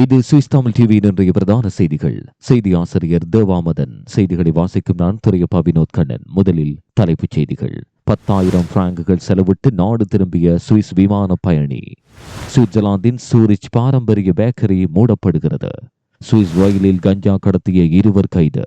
இது Swiss Tamil TV இன்றைய பிரதான செய்திகள். செய்தி ஆசிரியர் தேவாமதன். செய்திகளை வாசிக்கும் நான் துறையப்பா வினோத் கண்ணன். முதலில் தலைப்புச் செய்திகள். பத்தாயிரம் பிராங்குகள் செலவிட்டு நாடு திரும்பிய சுவிஸ் விமான பயணி. சுவிட்சர்லாந்தின் சூரிச் பாரம்பரிய பேக்கரி மூடப்படுகிறது. சுவிஸ் ரயிலில் கஞ்சா கடத்திய இருவர் கைது.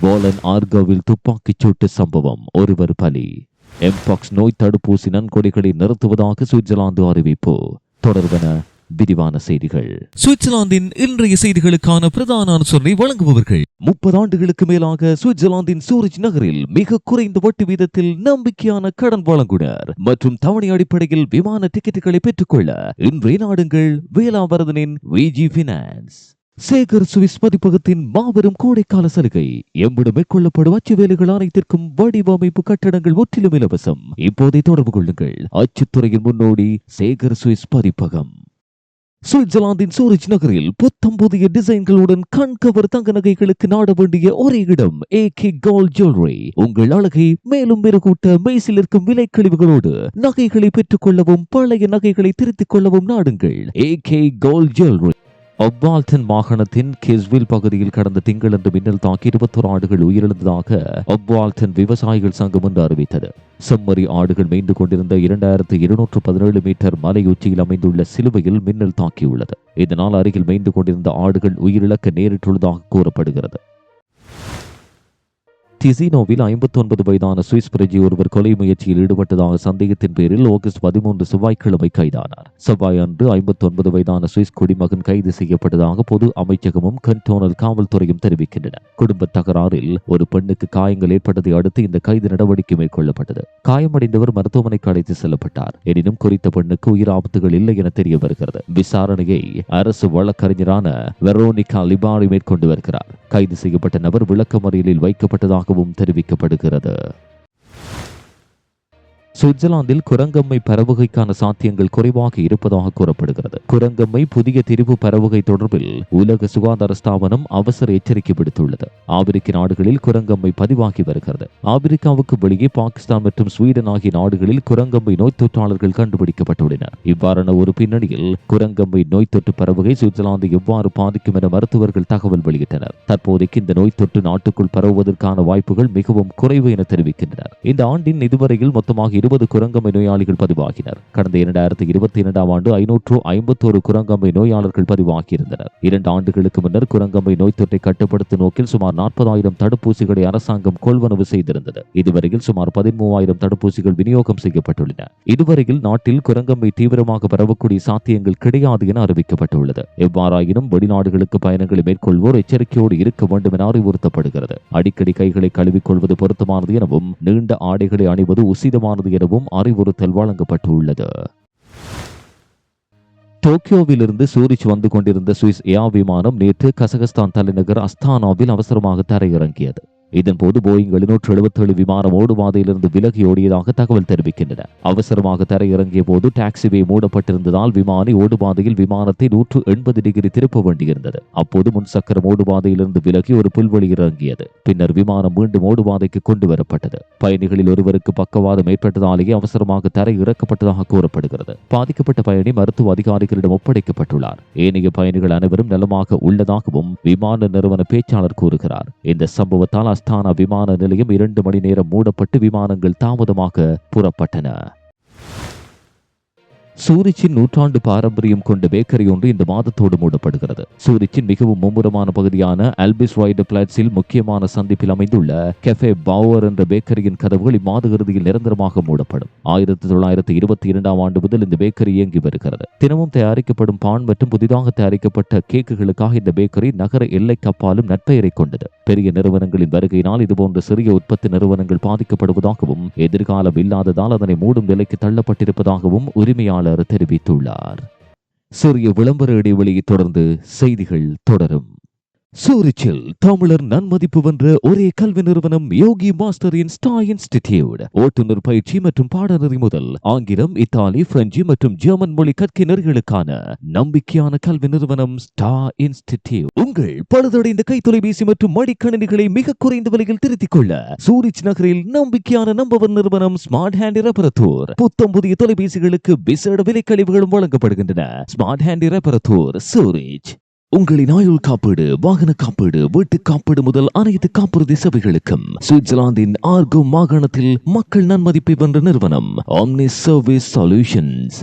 போலன் ஆர்கோவில் துப்பாக்கிச் சூட்டு சம்பவம். ஒருவர் பலி. எம்பாக்ஸ் நோய் தடுப்பூசி நன்கொடைகளை நிறுத்துவதாக சுவிட்சர்லாந்து அறிவிப்பு. தொடர்பென விரிவான செய்திகள். சுவிட்சர்லாந்தின் இன்றைய செய்திகளுக்கான பிரதான அனுசரணை வழங்குபவர்கள். முப்பது ஆண்டுகளுக்கு மேலாக சுவிட்சர்லாந்தின் சூரிச் நகரில் மிக குறைந்த வட்டி வீதத்தில் நம்பிக்கையான கடன் வழங்குனர் மற்றும் தவணை அடிப்படையில் விமான டிக்கெட்டுகளை பெற்றுக்கொள்ள இன்றைய நாடுங்கள் வேளாவரதனின் விஜி பினான்ஸ் சேகர் சுவிஸ் பதிப்பகத்தின் மாபெரும் கோடைக்கால சலுகை எம்மிடம் மேற்கொள்ளப்படும் அச்சு வேலைகள் அனைத்திற்கும் வடிவமைப்பு கட்டடங்கள் முற்றிலும் இலவசம். இப்போதை தொடர்பு கொள்ளுங்கள். அச்சுத்துறையின் முன்னோடி சேகர் சுவிஸ் பதிப்பகம் சுவிட்சர்லாந்தின் சூரிச் நகரில் புத்தம் புதிய டிசைன்களுடன் கண்கவர் தங்க நகைகளுக்கு நாட வேண்டிய ஒரே இடம் ஏ கே கோல்ட் ஜுவல்லரி உங்கள் அழகை மேலும் மெருகூட்ட மெய்சில் இருக்கும் விலை கழிவுகளோடு நகைகளை பெற்றுக் கொள்ளவும் பழைய நகைகளை திருத்திக் கொள்ளவும் நாடுங்கள். ஏ கே கோல்ட் ஜுவல்லரி ஒப்பால்டன் மாகாணத்தின் கெஸ்வில் பகுதியில் கடந்த திங்களன்று மின்னல் தாக்கி இருபத்தோரு ஆண்டுகள் உயிரிழந்ததாக ஒப்பால்டன் விவசாயிகள் சங்கம் ஒன்று அறிவித்தது. செம்மறி ஆடுகள் மேய்ந்து கொண்டிருந்த இரண்டாயிரத்து இருநூற்று பதினேழு மீட்டர் மலை உச்சியில் அமைந்துள்ள சிலுவையில் மின்னல் தாக்கியுள்ளது. இதனால் அருகில் மேய்ந்து கொண்டிருந்த ஆடுகள் உயிரிழக்க நேரிட்டுள்ளதாக கூறப்படுகிறது. டிசினோவில் ஐம்பத்தி ஒன்பது வயதான சுவிஸ் பிரஜி ஒருவர் கொலை முயற்சியில் ஈடுபட்டதாக சந்தேகத்தின் பேரில் ஆகஸ்ட் பதிமூன்று செவ்வாய்க்கிழமை கைதானார். செவ்வாய் அன்று ஐம்பத்தி ஒன்பது வயதான சுவிஸ் குடிமகன் கைது செய்யப்பட்டதாக பொது அமைச்சகமும் கண்டோனல் காவல்துறையும் தெரிவிக்கின்றன. குடும்ப தகராறில் ஒரு பெண்ணுக்கு காயங்கள் ஏற்பட்டதை அடுத்து இந்த கைது நடவடிக்கை மேற்கொள்ளப்பட்டது. காயமடைந்தவர் மருத்துவமனைக்கு அழைத்து செல்லப்பட்டார். எனினும் குறித்த பெண்ணுக்கு உயிர் ஆபத்துகள் இல்லை என தெரிய வருகிறது. விசாரணையை அரசு வழக்கறிஞரான வெரோனிகா லிபாரி மேற்கொண்டு வருகிறார். கைது செய்யப்பட்ட நபர் விளக்கமறியலில் வைக்கப்பட்டதாக வைக்கப்பட்டதாகவும் தெரிவிக்கப்படுகிறது. சுவிட்சர்லாந்தில் குரங்கம்மை பரவுகைக்கான சாத்தியங்கள் குறைவாக இருப்பதாக கூறப்படுகிறது. குரங்கம்மை புதிய திரிவு பரவுகை தொடர்பில் உலக சுகாதார ஸ்தாபனம் அவசர எச்சரிக்கை விடுத்துள்ளது. ஆப்பிரிக்க நாடுகளில் குரங்கம்மை பதிவாகி வருகிறது. ஆப்பிரிக்காவுக்கு வெளியே பாகிஸ்தான் மற்றும் ஸ்வீடன் ஆகிய நாடுகளில் குரங்கம்மை நோய் தொற்றாளர்கள் கண்டுபிடிக்கப்பட்டுள்ளனர் இவ்வாறான ஒரு பின்னணியில் குரங்கம்மை நோய் தொற்று பரவுகை சுவிட்சர்லாந்து எவ்வாறு பாதிக்கும் என மருத்துவர்கள் தகவல் வெளியிட்டனர். தற்போதைக்கு இந்த நோய் தொற்று நாட்டுக்குள் பரவுவதற்கான வாய்ப்புகள் மிகவும் குறைவு என தெரிவிக்கின்றனர். இந்த ஆண்டின் இதுவரையில் மொத்தமாக இருபது குரங்கம்மை நோயாளிகள் பதிவாகினர். கடந்த இரண்டாயிரத்தி இருபத்தி இரண்டாம் ஆண்டு ஐநூற்று ஐம்பத்தோரு குரங்கம்மை நோயாளர்கள் பதிவாகியிருந்தனர். இரண்டு ஆண்டுகளுக்கு முன்னர் குரங்கம்மை நோய் தொற்றை கட்டுப்படுத்தும் நோக்கில் சுமார் நாற்பதாயிரம் தடுப்பூசிகளை அரசாங்கம் கொள்வனவு செய்திருந்தது. இதுவரையில் சுமார் பதிமூவாயிரம் தடுப்பூசிகள் விநியோகம் செய்யப்பட்டுள்ளன. இதுவரையில் நாட்டில் குரங்கம்மை தீவிரமாக பரவக்கூடிய சாத்தியங்கள் கிடையாது என அறிவிக்கப்பட்டுள்ளது. எவ்வாறாயினும் வெளிநாடுகளுக்கு பயணங்களை மேற்கொள்வோர் எச்சரிக்கையோடு இருக்க வேண்டும் என அறிவுறுத்தப்படுகிறது. அடிக்கடி கைகளை கழுவிக்கொள்வது பொருத்தமானது எனவும் நீண்ட ஆடைகளை அணிவது உசிதமானது எனவும் அறிவுறுத்தல் வழங்கப்பட்டுள்ளது டோக்கியோவிலிருந்து சூரிச் வந்து கொண்டிருந்த சுவிஸ் ஏர் விமானம் நேற்று கசகஸ்தான் தலைநகர் அஸ்தானாவில் அவசரமாக தரையிறங்கியது. இதன்போது போயிங் எழுநூற்று எழுபத்தேழு விமானம் ஓடுபாதையிலிருந்து விலகி ஓடியதாக தகவல் தெரிவிக்கின்றன. அவசரமாக தரையிறங்கிய போது டாக்ஸிவே மூடப்பட்டிருந்ததால் விமானி ஓடுபாதையில் விமானத்தை நூற்று எண்பது டிகிரி திருப்ப வேண்டியிருந்தது. அப்போது முன்சக்கரம் ஓடுபாதையிலிருந்து விலகி ஒரு புல்வெளி இறங்கியது. பின்னர் விமானம் மீண்டும் ஓடுபாதைக்கு கொண்டு வரப்பட்டது பயணிகளில் ஒருவருக்கு பக்கவாதம் ஏற்பட்டதாலேயே அவசரமாக தரை இறக்கப்பட்டதாக கூறப்படுகிறது. பாதிக்கப்பட்ட பயணி மருத்துவ அதிகாரிகளிடம் ஒப்படைக்கப்பட்டுள்ளார். ஏனைய பயணிகள் அனைவரும் நலமாக உள்ளதாகவும் விமான நிறுவன பேச்சாளர் கூறுகிறார். இந்த சம்பவத்தால் அஸ்தானா விமான நிலையம் இரண்டு மணி நேரம் மூடப்பட்டு விமானங்கள் தாமதமாக புறப்பட்டன. சூரிச்சின் நூற்றாண்டு பாரம்பரியம் கொண்ட பேக்கரி ஒன்று இந்த மாதத்தோடு மூடப்படுகிறது. சூரிச்சின் மிகவும் மும்முரமான பகுதியான அல்பிஸ் ராய்டு பிளாட்ஸில் முக்கியமான சந்திப்பில் அமைந்துள்ள கெஃபே பவர் என்ற பேக்கரியின் கதவுகள் இம்மாத இறுதியில் நிரந்தரமாக மூடப்படும். ஆயிரத்தி தொள்ளாயிரத்தி இருபத்தி இரண்டாம் ஆண்டு முதல் இந்த பேக்கரி இயங்கி வருகிறது. தினமும் தயாரிக்கப்படும் பான் மற்றும் புதிதாக தயாரிக்கப்பட்ட கேக்குகளுக்காக இந்த பேக்கரி நகர எல்லை கப்பாலும் நற்பெயரை கொண்டது. பெரிய நிறுவனங்களின் வருகையினால் இதுபோன்ற சிறிய உற்பத்தி நிறுவனங்கள் பாதிக்கப்படுவதாகவும் எதிர்காலம் இல்லாததால் அதனை மூடும் நிலைக்கு தள்ளப்பட்டிருப்பதாகவும் உரிமையாளர் தெரிவித்துள்ளார். சிறிய விளம்பர இடைவெளியை தொடர்ந்து செய்திகள் தொடரும். சூரிச்சில் தமிழர் நன்மதிப்பு வென்ற ஒரே கல்வி நிறுவனம் யோகி மாஸ்டர் இன் ஸ்டா இன்ஸ்டிடியூட் ஓட்டுநர் பயிற்சி மற்றும் பாடநெறி முதல் ஆங்கிலம் இத்தாலி பிரெஞ்சு மற்றும் ஜெர்மன் மொழி கற்கினர்களுக்கான நம்பிக்கையான கல்வி நிறுவனம் ஸ்டா இன்ஸ்டிடியூட் உங்கள் பழுதடைந்த கைத்தொலைபேசி மற்றும் மடிக்கணினிகளை மிக குறைந்த விலையில் திருத்திக் கொள்ள சூரிச் நகரில் நம்பிக்கையான நம்பவர் நிறுவனம் ஸ்மார்ட் ஹேண்ட் ரெப்பரத்தூர் புத்தம் புதிய தொலைபேசிகளுக்கு விசேட விலை கழிவுகளும் வழங்கப்படுகின்றன. ஸ்மார்ட் ஹேண்ட் ரெப்பரத்தூர் சூரிச் உங்களின் ஆயுள் காப்பீடு வாகன காப்பீடு வீட்டு காப்பீடு முதல் அனைத்து காப்புறுதி சேவைகளுக்கும் சுவிட்சர்லாந்தின் ஆர்கோ மாகாணத்தில் மக்கள் நன்மதிப்பை வென்ற நிறுவனம் ஆம்னி சர்வீஸ் சொல்யூஷன்ஸ்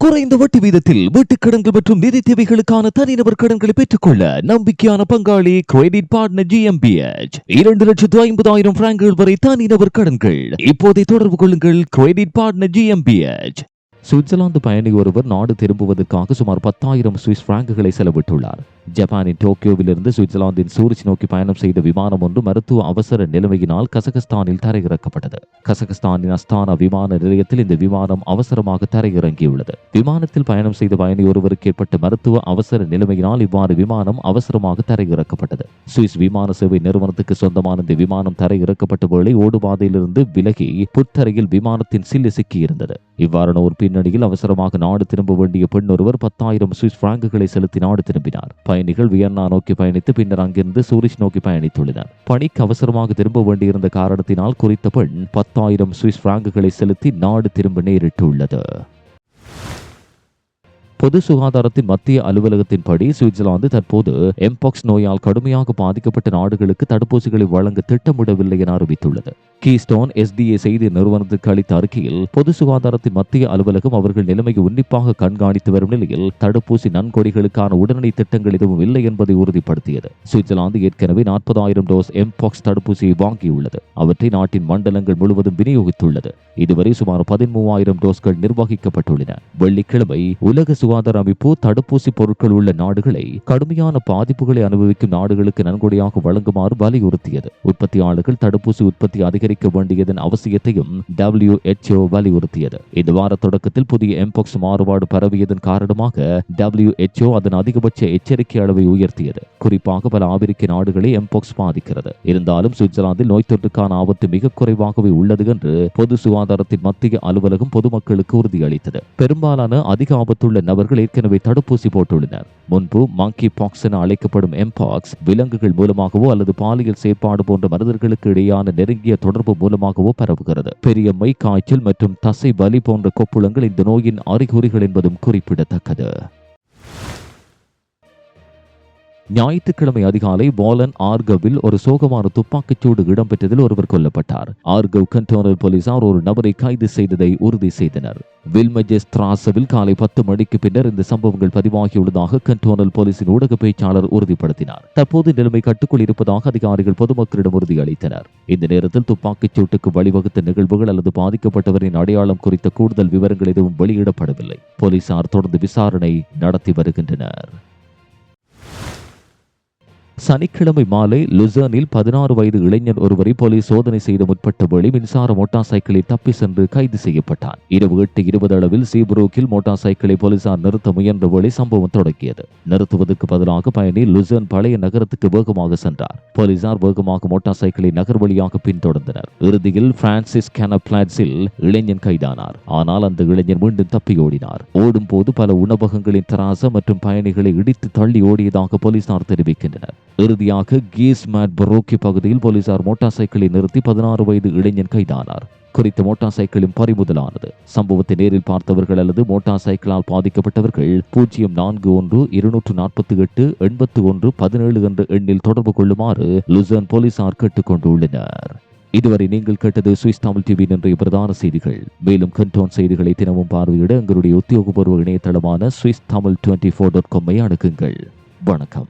குறைந்த வட்டி வீதத்தில் வீட்டுக் கடன்கள் மற்றும் நிதி தேவைகளுக்கான தனிநபர் கடன்களை பெற்றுக்கொள்ள நம்பிக்கையான பங்காளி கிரெடிட் பார்ட்னர் ஜிஎம்பிஎச் இரண்டு லட்சத்து ஐம்பதாயிரம் பிராங்குகள் வரை தனிநபர் கடன்கள். இப்போதை தொடர்பு கொள்ளுங்கள் கிரெடிட் பார்ட்னர் ஜிஎம்பிஎச் சுவிட்சர்லாந்து பயணி ஒருவர் நாடு திரும்புவதற்காக சுமார் பத்தாயிரம் சுவிஸ் பிராங்குகளை செலவிட்டுள்ளார். ஜப்பானின் டோக்கியோவிலிருந்து சுவிட்சர்லாந்தின் சூரிச் நோக்கி பயணம் செய்த விமானம் ஒன்று மருத்துவ அவசர நிலைமையினால் கசகஸ்தானில் தரையிறக்கப்பட்டது. கசகஸ்தானின் அஸ்தானா விமான நிலையத்தில் இந்த விமானம் அவசரமாக தரையிறங்கியுள்ளது. விமானத்தில் பயணம் செய்த பயணி ஒருவருக்கு ஏற்பட்ட மருத்துவ அவசர நிலைமையினால் இவ்வாறு விமானம் அவசரமாக தரையிறக்கப்பட்டது. சுவிஸ் விமான சேவை நிறுவனத்துக்கு சொந்தமான இந்த விமானம் தரையிறக்கப்பட்ட வேளை ஓடுபாதையிலிருந்து விலகி புத்தரையில் விமானத்தின் சில்லு சிக்கியிருந்தது. இவ்வாறான ஒரு பின்னணியில் அவசரமாக நாடு திரும்ப வேண்டிய பெண் ஒருவர் பத்தாயிரம் சுவிஸ் பிராங்குகளை செலுத்தி நாடு திரும்பினார். பயணிகள் வியன்னா நோக்கி பயணித்து பின்னர் அங்கிருந்து சூரிச் நோக்கி பயணித்துள்ளனர். பணிக்கு அவசரமாக திரும்ப வேண்டியிருந்த காரணத்தினால் குறித்த பெண் பத்தாயிரம் சுவிஸ் பிராங்குகளை செலுத்தி நாடு திரும்ப நேரிட்டுள்ளது. பொது சுகாதாரத்தின் மத்திய அலுவலகத்தின்படி சுவிட்சர்லாந்து தற்போது எம்பாக்ஸ் நோயால் கடுமையாக பாதிக்கப்பட்ட நாடுகளுக்கு தடுப்பூசிகளை வழங்க திட்டமிடவில்லை என அறிவித்துள்ளது. கீஸ்டோன் எஸ்டிஏ செய்தி நிறுவனத்துக்கு அளித்த அறிக்கையில் பொது சுகாதாரத்தின் மத்திய அலுவலகம் அவர்கள் நிலைமையை உன்னிப்பாக கண்காணித்து வரும் நிலையில் தடுப்பூசி நன்கொடைகளுக்கான உடனடி திட்டங்கள் எதுவும் இல்லை என்பதை உறுதிப்படுத்தியது. சுவிட்சர்லாந்து ஏற்கனவே நாற்பதாயிரம் டோஸ் எம்பாக்ஸ் தடுப்பூசியை வாங்கியுள்ளது. அவற்றை நாட்டின் மண்டலங்கள் முழுவதும் விநியோகித்துள்ளது. இதுவரை சுமார் பதிமூவாயிரம் டோஸ்கள் நிர்வகிக்கப்பட்டுள்ளன. வெள்ளிக்கிழமை உலக சுகாதார அமைப்பு தடுப்பூசி பொருட்கள் உள்ள நாடுகளை கடுமையான பாதிப்புகளை அனுபவிக்கும் நாடுகளுக்கு நன்கொடையாக வழங்குமாறு வலியுறுத்தியது. உற்பத்தியாளர்கள் தடுப்பூசி உற்பத்தி அதிகரிக்க வேண்டியதன் அவசியத்தையும் WHO வலியுறுத்தியது. இந்த வார தொடக்கத்தில் புதிய எம்பாக்ஸ் மாறுபாடு பரவியதன் காரணமாக WHO அதன் அதிகபட்ச எச்சரிக்கை அளவை உயர்த்தியது. குறிப்பாக பல ஆப்பிரிக்க நாடுகளை எம்பாக்ஸ் பாதிக்கிறது. இருந்தாலும் சுவிட்சர்லாந்தில் நோய் தொற்றுக்கான ஆபத்து மிக குறைவாகவே உள்ளது என்று பொது சுகாதாரத்தின் மத்திய அலுவலகம் பொதுமக்களுக்கு உறுதியளித்தது. பெரும்பாலான அதிக ஆபத்துள்ள நபர்கள் ஏற்கனவே தடுப்பூசி போட்டுள்ளனர். முன்பு மங்கி பாக்ஸ் என அழைக்கப்படும் எம்பாக்ஸ் விலங்குகள் மூலமாகவோ அல்லது பாலியல் செயற்பாடு போன்ற மனிதர்களுக்கு இடையான நெருங்கிய தொடர்பு மூலமாகவோ பரவுகிறது. பெரிய மை காய்ச்சல் மற்றும் தசை வலி போன்ற கொப்புளங்கள் இந்த நோயின் அறிகுறிகள் என்பதும் குறிப்பிடத்தக்கது. ஞாயிற்றுக்கிழமை அதிகாலை போலன் ஆர்கவில் ஒரு சோகமான துப்பாக்கிச்சூடு இடம்பெற்றதில் ஒருவர் கொல்லப்பட்டார். ஆர்கவ் கண்டோனல் போலீசார் ஒரு நபரை கைது செய்ததை உறுதி செய்தனர். வில்மஜெஸ் திராசவில் காலை பத்து மணிக்கு பின்னர் இந்த சம்பவங்கள் பதிவாகியுள்ளதாக கண்டோனல் போலீசின் ஊடக பேச்சாளர் உறுதிப்படுத்தினார். தற்போது நிலைமை கட்டுக்குள் இருப்பதாக அதிகாரிகள் பொதுமக்களிடம் உறுதியளித்தனர். இந்த நேரத்தில் துப்பாக்கிச் சூட்டுக்கு வழிவகுத்த நிகழ்வுகள் அல்லது பாதிக்கப்பட்டவரின் அடையாளம் குறித்த கூடுதல் விவரங்கள் எதுவும் வெளியிடப்படவில்லை. போலீசார் தொடர்ந்து விசாரணை நடத்தி வருகின்றனர். சனிக்கிழமை மாலை லுசர்னில் பதினாறு வயது இளைஞர் ஒருவரை போலீஸ் சோதனை செய்து முற்பட்ட வேளை மின்சார மோட்டார் சைக்கிளை தப்பி சென்று கைது செய்யப்பட்டான். இரவு எட்டு இருபது அளவில் சீப்ரோக்கில் மோட்டார் சைக்கிளை போலீசார் நிறுத்த முயன்ற வேளை சம்பவம் தொடங்கியது. நிறுத்துவதற்கு பதிலாக பயணி லுசர்ன் பழைய நகரத்துக்கு வேகமாக சென்றார். போலீசார் வேகமாக மோட்டார் சைக்கிளை நகர் வழியாக பின்தொடர்ந்தனர். இறுதியில் பிரான்சிஸ் கனப்ளாட்ஸில் இளைஞன் கைதானார். ஆனால் அந்த இளைஞர் மீண்டும் தப்பி ஓடினார். ஓடும் போது பல உணவகங்களின் தராச மற்றும் பயணிகளை இடித்து தள்ளி ஓடியதாக போலீசார் தெரிவிக்கின்றனர். இறுதியாக கீஸ் மேட் பரோக்கி பகுதியில் போலீசார் மோட்டார் சைக்கிளை நிறுத்தி பதினாறு வயது இளைஞன் கைதானார். குறித்த மோட்டார் சைக்கிளின் பறிமுதலானது. சம்பவத்தை நேரில் பார்த்தவர்கள் அல்லது மோட்டார் சைக்கிளால் பாதிக்கப்பட்டவர்கள் பூஜ்ஜியம் நான்கு ஒன்று இருநூற்று நாற்பத்தி எட்டு எண்பத்து ஒன்று பதினேழு என்ற எண்ணில் தொடர்பு கொள்ளுமாறு லுசன் போலீசார் கேட்டுக்கொண்டுள்ளனர். இதுவரை நீங்கள் கேட்டது சுவிஸ் தமிழ் டிவி இன்றைய பிரதான செய்திகள். மேலும் கண்டோன் செய்திகளை தினமும் பார்வையிட எங்களுடைய உத்தியோகபூர்வ இணையதளமான Swiss Tamil twenty four dot காமை அணுகுங்கள். வணக்கம்.